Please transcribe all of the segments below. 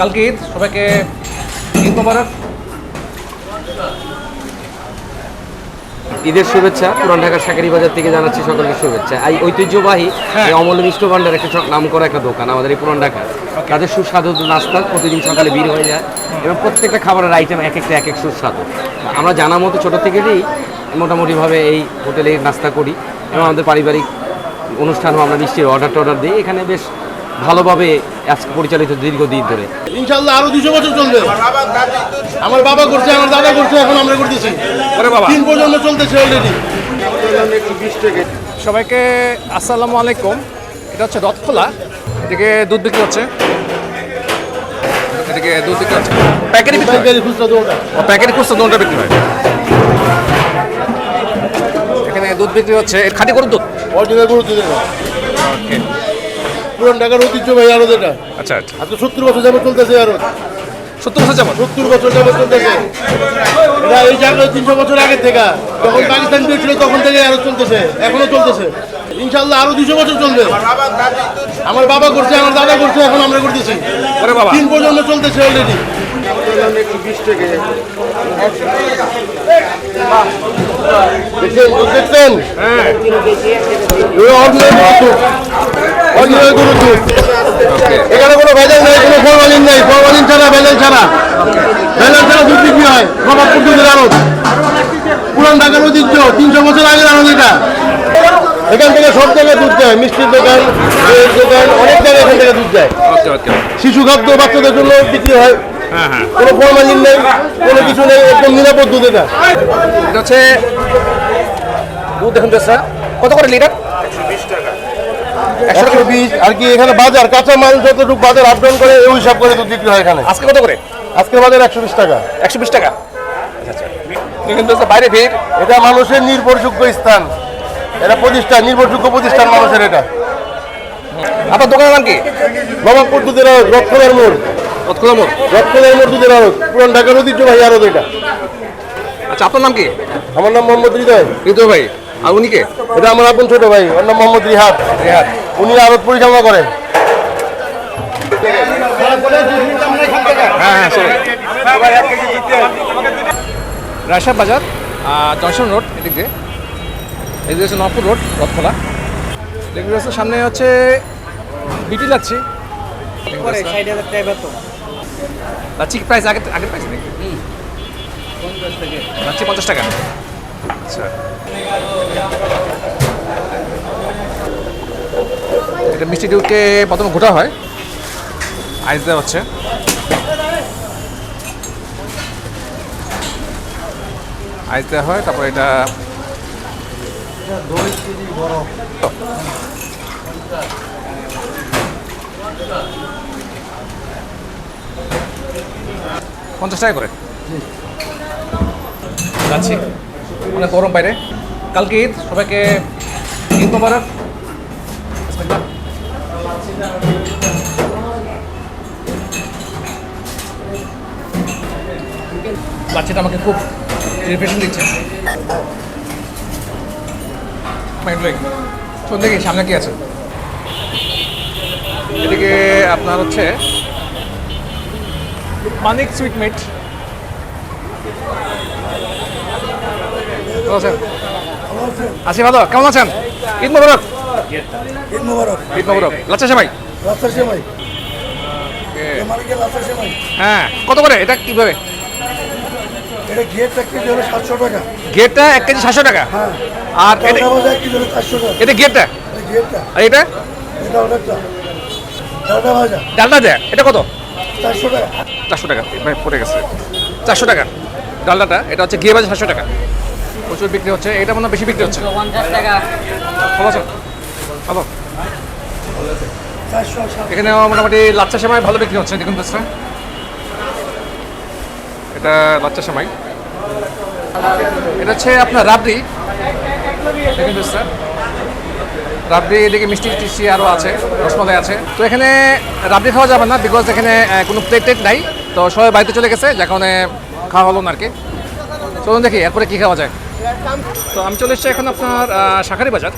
কালকে ঈদ সবাইকে ঈদ মোবারক। ঈদের শুভেচ্ছা পুরান ঢাকার শাকারি বাজার থেকে জানাচ্ছি সকলকে শুভেচ্ছা। এই ঐতিহ্যবাহী হ্যাঁ। এই অমল মিষ্ট ভান্ডার একটা নাম করা একটা দোকান আমাদের এই পুরান ঢাকা তাদের সুস্বাদু নাস্তা প্রতিদিন সকালে ভিড় হয়ে যায়। এবং প্রত্যেকটা খাবারের আইটেম এক একটা এক এক সুস্বাদু। আমরা জানা মতো ছোটো থেকেই মোটামুটিভাবে এই হোটেলে নাস্তা করি। এবং আমাদের পারিবারিক অনুষ্ঠানও আমরা মিষ্টির অর্ডার টর্ডার দিই। এখানে বেশ ভালোভাবে আজকে পরিচালিত দীর্ঘদিন ধরে। ইনশাল্লাহ আরও দুশো বছর চলবে। আমার বাবা করছে আমার দাদা করছে এখন আমরা করতেছি। তিন প্রজন্ম চলতেছে অলরেডি সবাইকে আসসালামু আলাইকুম। এটা হচ্ছে রথখোলা। এদিকে দুধ বিক্রি হচ্ছে। এদিকে দুধ বিক্রি হচ্ছে। প্যাকেটে বিক্রি হয়? প্যাকেটে খুচরা দুধটা বিক্রি হয়। এখানে দুধ বিক্রি হচ্ছে। খাঁটি গরুর দুধ? অরিজিনাল গরু দিলে ওকে পুরান ঢাকার ঐতিহ্য ভাই আরও যেটা আচ্ছা আচ্ছা। আজকে সত্তর বছর যাবত চলতেছে আরও সত্তর বছর যাবত সত্তর বছর যাবত চলতেছে। এটা এই জায়গায় তিনশো বছর আগের থেকে। যখন পাকিস্তান পেয়েছিল তখন থেকে আরও চলতেছে। এখনও চলতেছে। ইনশাল্লাহ আরও দুশো বছর চলবে। আমার বাবা করছে আমার দাদা করছে এখন আমরা করতেছি। তিন প্রজন্ম চলতেছে অলরেডি দেখছেন? হ্যাঁ। অরিজিনাল গরু দুধ এখানে কোনো ভেজাল নেই কোনো ফরমালিন নেই ফরমালিন ছাড়া ভেজাল ছাড়া। ভেজাল ছাড়া দুধ বিক্রি হয় নবাবপুর দুধের আড়ত। পুরান ঢাকার ঐতিহ্য তিনশো বছর আগের আড়ত এটা। এখান থেকে সব জায়গায় দুধ দেয় মিষ্টির দোকান দইয়ের দোকান অনেক জায়গায় এখান থেকে দুধ দেয় ওকে ওকে শিশু খাদ্য বাচ্চাদের জন্য বিক্রি হয়। হ্যাঁ হ্যাঁ। কোনো ফরমালিন নেই কোনো কিছু নেই একদম নিরাপদ দুধ এটা। এটা হচ্ছে দুধ দেখুন কত করে লিটার? একশো একশো বিশ আর কি এখানে বাজার কাঁচা মাল যতটুকু বাজার আপ ডাউন করে ওই হিসাব করে দুধ বিক্রি হয় এখানে। আজকে কত করে? আজকে বাজার একশো বিশ টাকা। একশো বিশ টাকা? আচ্ছা আচ্ছা। কিন্তু বাইরে ভিড়। এটা মানুষের নির্ভরযোগ্য স্থান। এটা প্রতিষ্ঠান নির্ভরযোগ্য প্রতিষ্ঠান মানুষের এটা। আপনার দোকানের নাম কি? নবাবপুর দুধের আড়ত রক্ষণের মোড়। রথখোলা মোড়। রক্ষণের মোড় দুধের আড়ত পুরান ঢাকার ঐতিহ্য ভাই আড়ত এটা। আচ্ছা আপনার নাম কি? আমার নাম মোহাম্মদ হৃদয়। হৃদয় ভাই। আর উনি কে? এটা আমার আপন ছোট ভাই ওর নাম মোহাম্মদ রিহাদ। রেহাত উনি আড়ত পরিচালনা করেন। হ্যাঁ হ্যাঁ রায়সাহ বাজার জংশন রোড এদিক দিয়ে। এদিকে হচ্ছে নবপুর রোড রথখোলা। দেখতে পাচ্ছ সামনে হচ্ছে বিটি লাচ্ছি লাচ্ছি প্রাইস আগে আগের প্রাইস নাকি? লাচ্ছি পঞ্চাশ টাকা। আচ্ছা। এটা মিষ্টি দুধকে প্রথমে ঘোটা হয়। আইস দেওয়া হচ্ছে। আইস দেওয়া হয়, তারপর এটা পঞ্চাশ টাকা করে। যাচ্ছি। অনেক গরম বাইরে। কালকে ঈদ, সবাইকে ঈদ মোবারক। বাচ্চাটা আমাকে খুব রিফ্রেশন দিচ্ছে। শোন দেখি সামনে কি আছে? এদিকে আপনার হচ্ছে মানিক সুইট মিট আছি ভালো কেমন আছেন? ঈদ মোবারক। ঈদ মোবারক। ঈদ মোবারক। লাচ্চা সেমাই? রাস্তার সেমাই। মালিকের রাস্তার সেমাই। হ্যাঁ কত করে? এটা কীভাবে? এটা ঘিয়েরটা কেজি হলো সাতশো টাকা। গেটটা এক কেজি সাতশো টাকা? হ্যাঁ। আর এটা টাকা কেজি হলো চারশো টাকা। এটা গেটটা? এটা আর এটা? এটা অনেকটা ডালটা ভাজা। ডালটা দেয় এটা কত? চারশো টাকা। চারশো টাকা। ভাই পড়ে গেছে। চারশো টাকা। ডালডাটা এটা হচ্ছে গিয়ে বাজে সাতশো টাকা। প্রচুর বিক্রি হচ্ছে। এটা মনে হয় বেশি বিক্রি হচ্ছে। পঞ্চাশ টাকা। ভালো এখানে মোটামুটি লাচ্চা সেমাই ভালো বিক্রি হচ্ছে দেখুন বেশটা এটা লাচ্চা সেমাই। এটা হচ্ছে আপনার রাবড়ি। দেখুন বেশটা রাবড়ি এদিকে মিষ্টি টিষ্টি আরও আছে রসমালাই আছে। তো এখানে রাবড়ি খাওয়া যাবে না বিকজ এখানে কোনো প্লেট টেট নাই। তো সবাই বাড়িতে চলে গেছে যার কারণে খাওয়া হলো না আর কি। চলুন দেখি এরপরে কী খাওয়া যায়। তো আমি চলে এসেছি এখন আপনার শাঁখারি বাজার।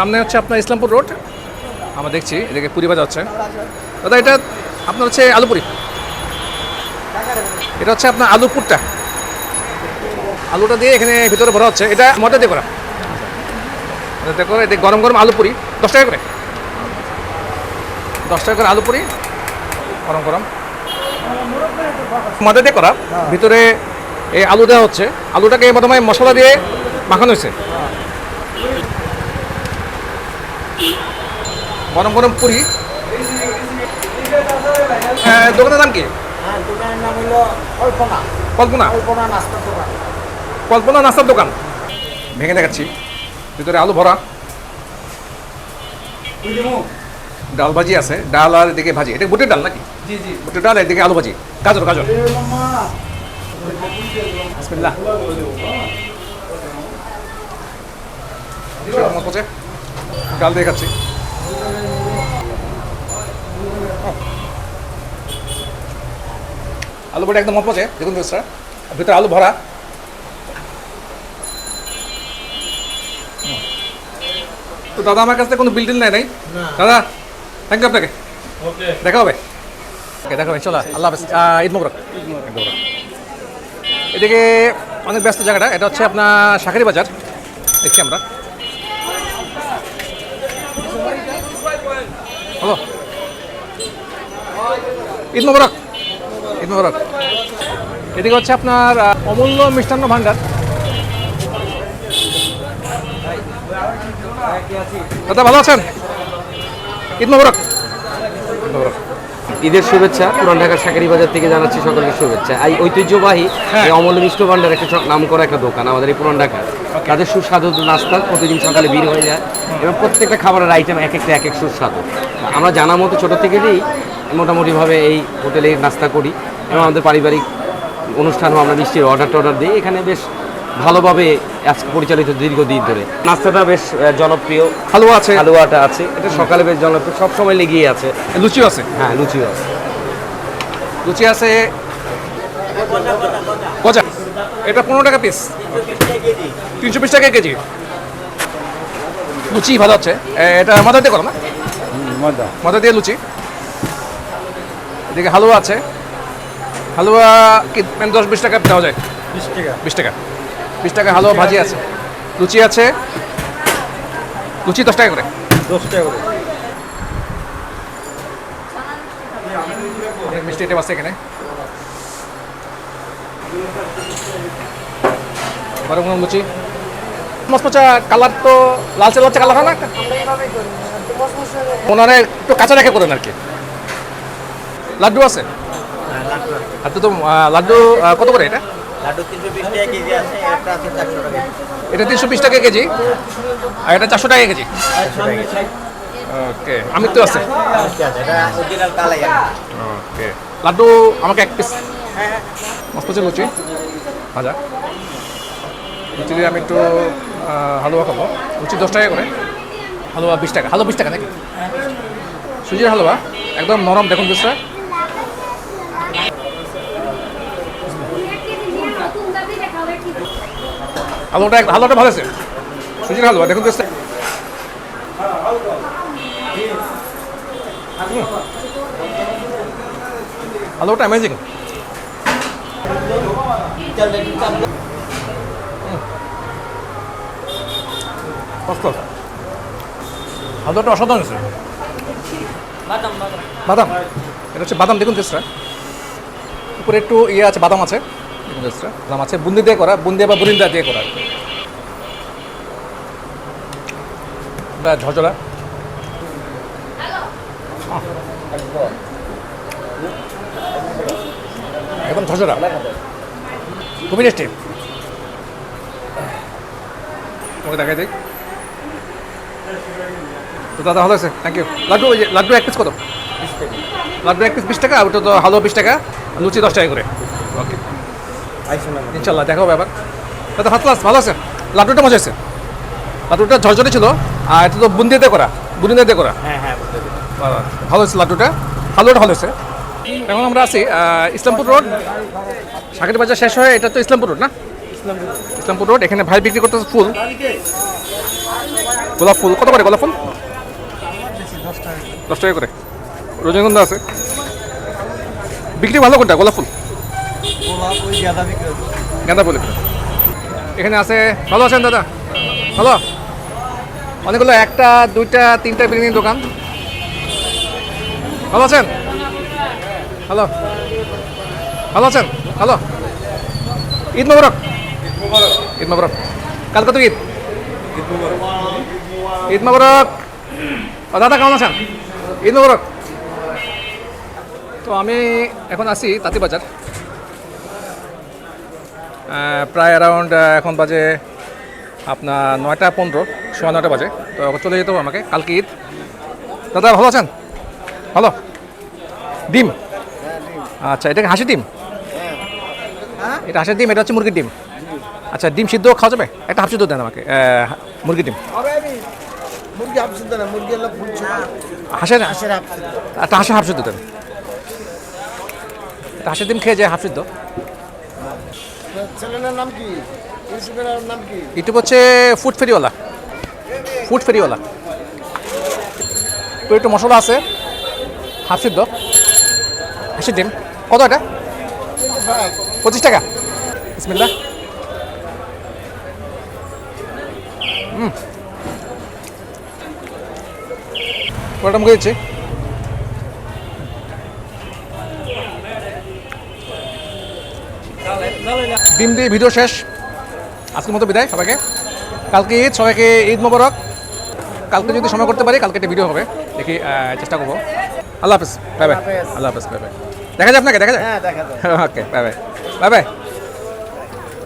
সামনে হচ্ছে আপনার ইসলামপুর রোড। আমরা দেখছি, এদিকে পুরি ভাজা হচ্ছে। দাদা, এটা আপনার হচ্ছে আলু পুরি এটা হচ্ছে আপনার আলু পুরটা। আলুটা দিয়ে এখানে ভিতরে ভরা হচ্ছে। এটা ময়দা দিয়ে করা। দিয়ে করে এদিকে গরম গরম আলু পুরি দশ টাকা করে। দশ টাকা করে আলু পুরি গরম গরম। ময়দা দিয়ে করা। ভিতরে এই আলু দেওয়া হচ্ছে। আলুটাকে প্রথমে মশলা দিয়ে মাখানো হয়েছে। গরম গরম পুরি। হ্যাঁ, দোকানের নাম কি? দোকানের কল্পনা। কল্পনা? নাস্তার দোকান। ভেঙে দেখাচ্ছি। ভিতরে আলু ভরা। ডাল ভাজি আছে। ডাল আর এদিকে ভাজি। এটা বুটের ডাল নাকি? জি জি। বুটের ডাল এদিকে আলু ভাজি। গাজর গাজর। বিসমিল্লাহ। ডাল দিয়ে খাচ্ছি। আলু বড়ি একদম মপছে দেখুন স্যার ভিতরে আলু ভরা। তো দাদা আমার কাছে কোনো বিল্ডিং নেয় নাই দাদা থ্যাংক ইউ আপনাকে। দেখা হবে। ওকে দেখা হবে চলো আল্লাহ হাফেজ। ঈদ মোবারক। এদিকে অনেক ব্যস্ত জায়গাটা এটা হচ্ছে আপনার শাকারি বাজার। দেখছি আমরা। হ্যালো। ঈদ মোবারক। মোবারক এদিকে হচ্ছে আপনার অমূল্য মিষ্টান্ন ভাণ্ডার দাদা ভালো আছেন? ঈদ মোবারক। মোবারক ঈদের শুভেচ্ছা পুরান ঢাকার শাকারি বাজার থেকে জানাচ্ছি সকলকে শুভেচ্ছা। এই ঐতিহ্যবাহী হ্যাঁ। এই অমল মিষ্ট ভান্ডার একটা নাম করা একটা দোকান আমাদের এই পুরান ঢাকা তাদের সুস্বাদু নাস্তা প্রতিদিন সকালে ভিড় হয়ে যায় এবং প্রত্যেকটা খাবারের আইটেম এক একটা এক এক সুস্বাদু। আমরা জানা মতো ছোটো থেকেই মোটামুটিভাবে এই হোটেলে নাস্তা করি। এবং আমাদের পারিবারিক অনুষ্ঠানও আমরা মিষ্টির অর্ডার টর্ডার দিই। এখানে বেশ ভালোভাবে আজকে পরিচালিত দীর্ঘদিন ধরে। নাস্তাটা বেশ জনপ্রিয়। হালুয়া আছে। হালুয়াটা আছে। এটা সকালে বেশ জনপ্রিয়। সবসময় লেগেই আছে। লুচিও আছে? হ্যাঁ লুচিও আছে। লুচি আছে গজা এটা পনেরো টাকা পিস তিনশো বিশ টাকা কেজি। লুচি ভালো হচ্ছে এ, এটা মাথা দিয়ে করো না? মাথা দিয়ে লুচি। এদিকে হালুয়া আছে। হালুয়া কি মানে দশ বিশ টাকা দেওয়া যায়। বিশ টাকা। বিশ টাকা। বিশ টাকা হালুয়া ভাজি আছে। লুচি আছে। লুচি দশ টাকা করে। দশ টাকা অনেক মিষ্টি আইটেম আছে এখানে। গরম গরম লুচি। মশমচা কালার তো লালচে লালচে কালার হয় না? ওনারা একটু কাঁচা রেখে করেন আর কি। লাড্ডু আছে? লাড্ডু তো লাড্ডু কত করে এটা? লাড্ডু তিনশো বিশ টাকা কেজি আছে আছে চারশো টাকা এটা তিনশো বিশ টাকা কেজি? আর এটা চারশো টাকা কেজি? ওকে আমি তো আছে এটা ওকে লাড্ডু আমাকে এক পিস মস্ত হচ্ছে লুচি। ভাজা। লুচি আমি একটু হালুয়া খাব। লুচি দশ টাকা করে। হালুয়া বিশ টাকা। হালুয়া বিশ টাকা নাকি? সুজির হালুয়া। একদম নরম দেখুন পিসটা হালুয়াটা হালুয়াটা ভালো আছে। সুজির হালুয়া, দেখুন পিসটা হালুয়াটা অ্যামেজিং হালুয়াটা অসাধারণ হয়েছে। বাদাম। এটা হচ্ছে বাদাম, দেখুন টেস্টটা উপরে একটু ইয়ে আছে, বাদাম আছে। দেখুন আছে বুন্দি দিয়ে করা বুন্দি বা বুরিন্দা দিয়ে করা। ঝরঝরা। একদম ঝরঝরা। খুবই টেস্টি তোমাকে দেখাই দিই। তো দাদা ভালো আছে? থ্যাংক ইউ লাড্ডু ওই যে লাড্ডু এক পিস কত? লাড্ডু এক পিস বিশ টাকা ওটা তো হালুয়া বিশ টাকা লুচি দশ টাকা করে। ওকে ইনশাল্লাহ দেখা হবে আবার ভাত ভালো আছে লাড্ডুটা মজা আছে লাড্ডুটা ঝরঝরে ছিল আর এটা তো বুন্দিতে করা বুন্দিতে করা। হ্যাঁ হ্যাঁ ভালো হয়েছে লাড্ডুটা হালুয়াটা ভালো হয়েছে। এখন আমরা আছি ইসলামপুর রোড। শাকের বাজার শেষ হয়ে এটা তো ইসলামপুর রোড না? ইসলামপুর রোড এখানে ভাই বিক্রি করতেছে ফুল। গোলাপ ফুল কত করে গোলাপ ফুল? দশ টাকা করে। রজনীগন্ধা আছে। বিক্রি ভালো কোনটা গোলাপ ফুল? গাঁদা ফুল। এখানে আছে ভালো আছেন দাদা? ভালো? অনেকগুলো একটা দুইটা তিনটা বিরিয়ানির দোকান। ভালো আছেন? হ্যালো ভালো আছেন? হ্যালো ঈদ মোবারক। ঈদ মোবারক। কালকে তো ঈদ? ঈদ মোবারক। ও দাদা কেমন আছেন? ঈদ মোবারক। তো আমি এখন আছি তাঁতিবাজার আহ, প্রায় অ্যারাউন্ড এখন বাজে আপনার নয়টা পনেরো, সোয়া নয়টা বাজে। তো চলে যেতে হবে আমাকে। কালকে ঈদ। দাদা, ভালো আছেন? ভালো? ডিম? আচ্ছা এটা হাসি ডিম? এটা হাসির ডিম, এটা হচ্ছে মুরগির ডিম। আচ্ছা ডিম সিদ্ধ খাওয়া যাবে? একটা হাফ সিদ্ধ দেন আমাকে মুরগির ডিম। হাঁসের একটা হাঁসের হাফ সিদ্ধ দেন। একটা ডিম খেয়ে যায় হাফ সিদ্ধ। ছেলের নাম কি? ইউসুফের নাম কি? ইউটিউব হচ্ছে ফুড ফেরিওয়ালা। ফুড ফেরিওয়ালা। তো একটু মশলা আছে, হাফ সিদ্ধ। হাসির ডিম। কত এটা? পঁচিশ টাকা। বিসমিল্লা হুম ওটা মুখে দিচ্ছি। ডিম দিয়ে ভিডিও শেষ। আজকের মতো বিদায় সবাইকে। কালকে ঈদ সবাইকে ঈদ মোবারক। কালকে যদি সময় করতে পারি কালকে একটা ভিডিও হবে। দেখি চেষ্টা করব। আল্লাহ হাফিজ। Bye bye. আল্লাহ হাফিজ। Bye bye. দেখা যায় আপনাকে দেখা যায়? হ্যাঁ দেখা যায়। Okay bye bye. Bye bye.